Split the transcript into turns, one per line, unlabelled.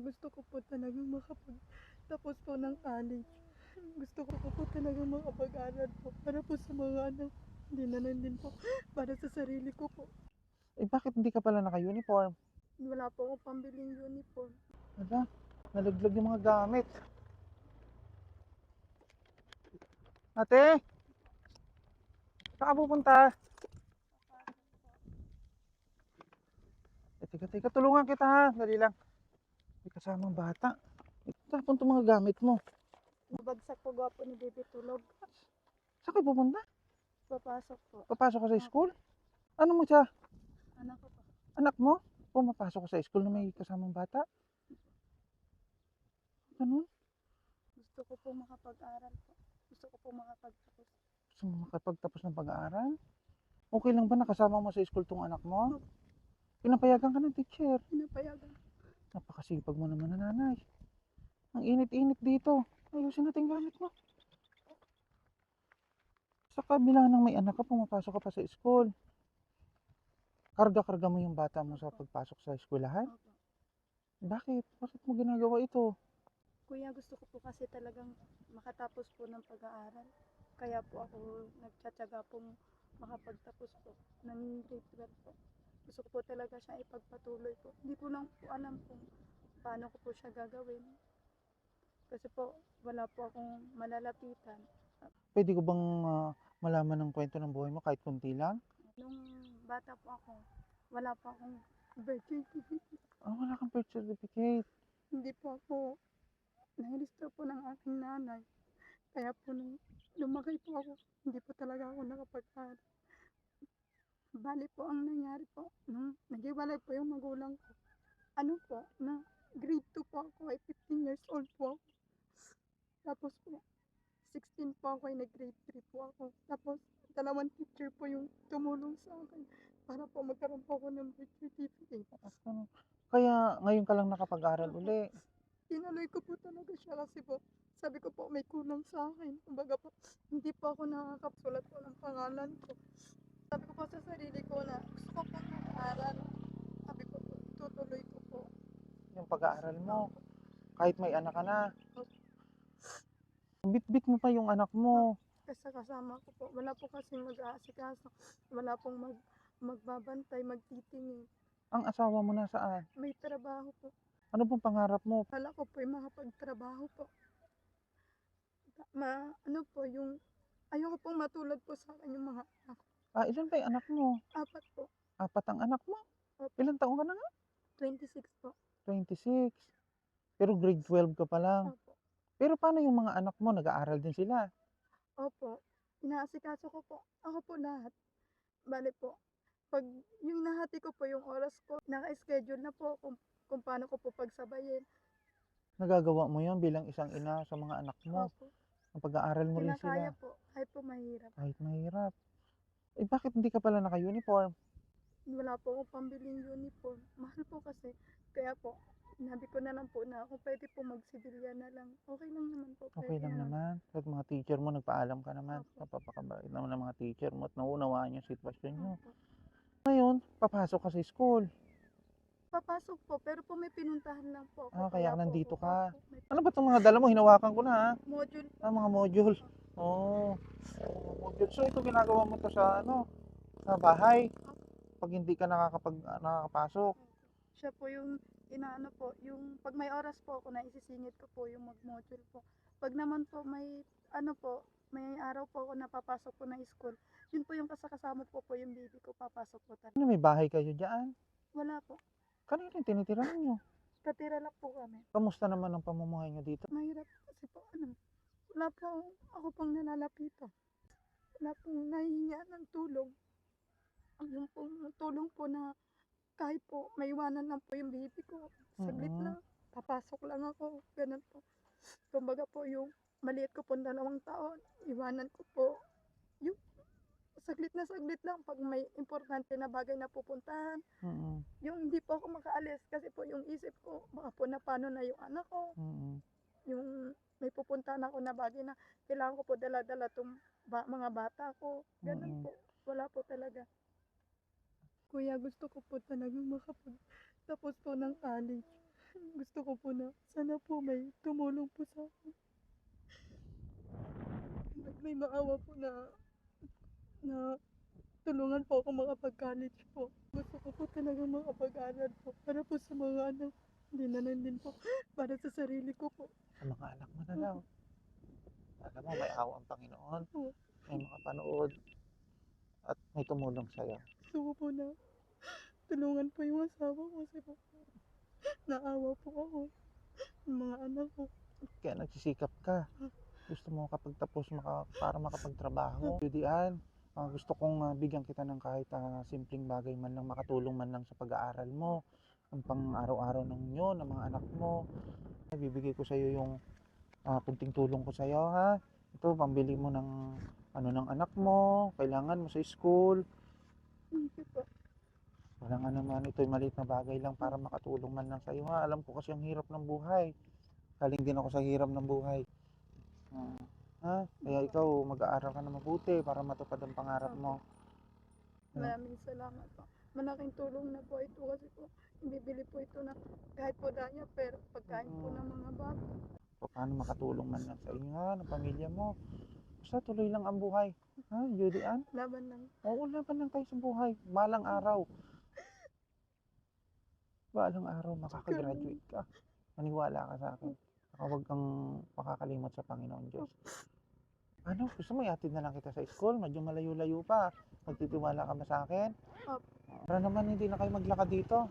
gusto ko po talagang makapagtapos po ng college. Gusto ko po talagang makapag-aral po para po sa mga anak. Hindi na lang din po para sa sarili ko po.
Eh bakit hindi ka pala naka-uniform?
Wala po akong pambiling uniform.
Aba, nalaglag yung mga gamit. Ate! Saan ka pupunta? Eh, teka, teka, tulungan kita ha. Dali lang. May kasamang bata. Tapon itong mga gamit mo.
Nabagsak po gwapo ni Baby Tulog.
Saan ka pupunta?
Papasok po.
Papasok ka sa school? Ano mo siya?
Anak ko po.
Anak mo? Pumapasok ka sa school na may kasamang bata? Ganun?
Gusto ko po makapag-aral po. Gusto ko po makapagtapos.
Gusto mo makapagtapos ng pag-aaral? Okay lang ba nakasama mo sa school tong anak mo? Pinapayagan ka ng teacher.
Pinapayagan.
Napakasipag mo naman na nanay. Ang init-init dito. Ayusin natin gamit mo. Sa kabila ng may anak ka, pumapasok ka pa sa school. Karga-karga mo yung bata mo sa pagpasok sa eskwelahan? Bakit? Bakit mo ginagawa ito?
Kuya, gusto ko po kasi talagang makatapos po ng pag-aaral. Kaya po ako nagtsatsaga pong makapagtapos po ng grade 12 po. Gusto ko po talaga siya ipagpatuloy po. Hindi ko lang po alam kung paano ko po siya gagawin. Kasi po, wala po akong malalapitan.
Pwede ko bang ah, malaman ng kwento ng buhay mo kahit kunti lang?
Nung bata po ako, wala po akong birth certificate.
Ah, wala kang birth certificate.
Hindi po ako nahilista po ng aking nanay. Kaya po nung lumaki po ako, hindi po talaga ako nakapag-aral. Bali po ang nangyari po, nung naghiwalay po yung magulang ko. Ano po, na grade 2 po ako, ay 15 years old po ako. Tapos po, 16 po ako, ay nag-grade 3 po ako. Tapos, dalawang teacher po yung tumulong sa akin para po magkaroon po ako ng birth certificate.
Kaya ngayon ka lang nakapag-aral uli.
Tinuloy ko po talaga siya kasi po, sabi ko po may kulang sa akin. Kumbaga po, hindi po ako nakakapsulat po ng pangalan ko. Sabi ko po sa sarili ko na gusto ko po mag-aral. Sabi ko tutuloy ko po.
yung pag-aaral mo. Kahit may anak ka na. Bit-bit mo pa yung anak mo.
Kasi kasama ko po, wala po kasing mag-aasikaso. Wala pong mag, magbabantay, magtitingin.
Ang asawa mo nasaan?
May trabaho po.
Ano pong pangarap mo?
Wala ko po yung makapagtrabaho po. Ma, ano po, yung, ayoko pong matulad po sa akin yung mga anak.
Ah, ilan pa yung anak mo?
Apat po,
Apat ang anak mo?
Opo.
Ilan taong ka na nga?
26 po.
26. Pero grade 12 ka pa lang.
Opo.
Pero paano yung mga anak mo? Nag-aaral din sila.
Opo. Inaasikaso ko po. Ako po lahat. Bale po. Pag yung nahati ko po yung oras ko, naka-schedule na po kung, kung paano ko po pagsabayin.
Nagagawa mo yon bilang isang ina sa mga anak mo.
Opo.
Ang pag-aaral mo rin
Kinakaya
sila.
po. Kahit po.
Eh bakit hindi ka pala naka-uniform?
Wala po akong pambiling uniform. Mahal po kasi. Kaya po, sinabi ko na lang po na kung pwede po magsibilya na lang. Okay lang naman po.
Okay
pwede
lang naman. At mga teacher mo, nagpaalam ka naman.
Opo.
Napapakabait naman ng mga teacher mo at nauunawaan yung sitwasyon nyo.
Opo.
Ngayon, papasok ka sa school.
Papasok po, pero po may pinuntahan lang po ako.
Ah, kaya
po
nandito
ako-
ka. Ano ba itong mga dala mo? Hinawakan ko na ha.
module
Ah, mga module. Oo. Oh. So, ito ginagawa mo to sa ano? Sa bahay. Pag hindi ka nakakapag, nakakapasok.
siya po yung inaano po, yung pag may oras po ako na isisingit ko po yung mag-module po. Pag naman po may ano po, may araw po ako napapasok po na school, yun po yung kasakasama po po yung baby ko, papasok po talaga.
Ano, may bahay kayo dyan?
Wala po.
Kanina yung tinitirahan nyo.
Katira lang po kami.
Kamusta naman ang pamumuhay nyo dito?
Mahirap kasi po ano, wala po ako pang nalalapitan. Wala pong nahihinga ng tulong. Yung pong tulong po na kahit po maiwanan lang po yung baby ko. Saglit
Mm-mm.
lang. Papasok lang ako. Ganun po. Kumbaga po yung maliit ko po dalawang taon. Iwanan ko po. Yung saglit na saglit lang pag may importante na bagay na pupuntahan.
Mm-mm.
Yung hindi po ako makaalis kasi po yung isip ko, baka po na paano na yung anak ko
Mm-mm.
yung may pupuntahan ako na bagay na kailangan ko po dala-dala tong ba- mga bata ko. Ganun
Mm.
po. Wala po talaga. Kuya, gusto ko po talagang makapagtapos po ng college. gusto ko po na sana po may tumulong po sa akin. May, may maawa po na na tulungan po ako makapag-college po. Gusto ko po talaga makapag-aral po para po sa mga anak. Hindi na lang din po para sa sarili ko po.
Sa mga anak mo na lang. Alam mo, may awa ang Panginoon.
Oo.
May makapanood. At may tumulong sa'yo.
Gusto ko po na tulungan po yung asawa ko kasi po naawa po ako. Yung mga anak ko.
Kaya nagsisikap ka. Gusto mo kapag tapos maka, para makapagtrabaho. Judian, ah, gusto kong ah, bigyan kita ng kahit ah, simpleng bagay man lang, makatulong man lang sa pag-aaral mo. Ang pang araw-araw ng inyo, ng mga anak mo. Bibigay ko sa iyo yung ah, kunting tulong ko sa iyo, ha? Ito, pambili mo ng ano ng anak mo, kailangan mo sa school. Walang ano man, ito'y maliit na bagay lang para makatulong man lang sa iyo, ha? Alam ko kasi ang hirap ng buhay. Galing din ako sa hirap ng buhay. Ah, ha? Kaya ikaw, mag-aaral ka na mabuti para matupad ang pangarap mo.
Maraming salamat po. Malaking tulong na po ito kasi po ibibili po ito na kahit po danya pero pagkain po ng mga bata.
O paano makatulong man lang sa inyo, ha? Ng pamilya mo. Basta tuloy lang ang buhay. Ha, Judy Ann?
Laban lang.
Oo, laban lang tayo sa buhay. Balang araw. Balang araw, makakagraduate ka. Maniwala ka sa akin. Saka huwag kang makakalimot sa Panginoon Diyos. Ano, gusto mo iatid na lang kita sa school? Medyo malayo-layo pa. Magtitiwala ka ba sa akin?
Opo.
Para naman hindi na kayo maglakad dito.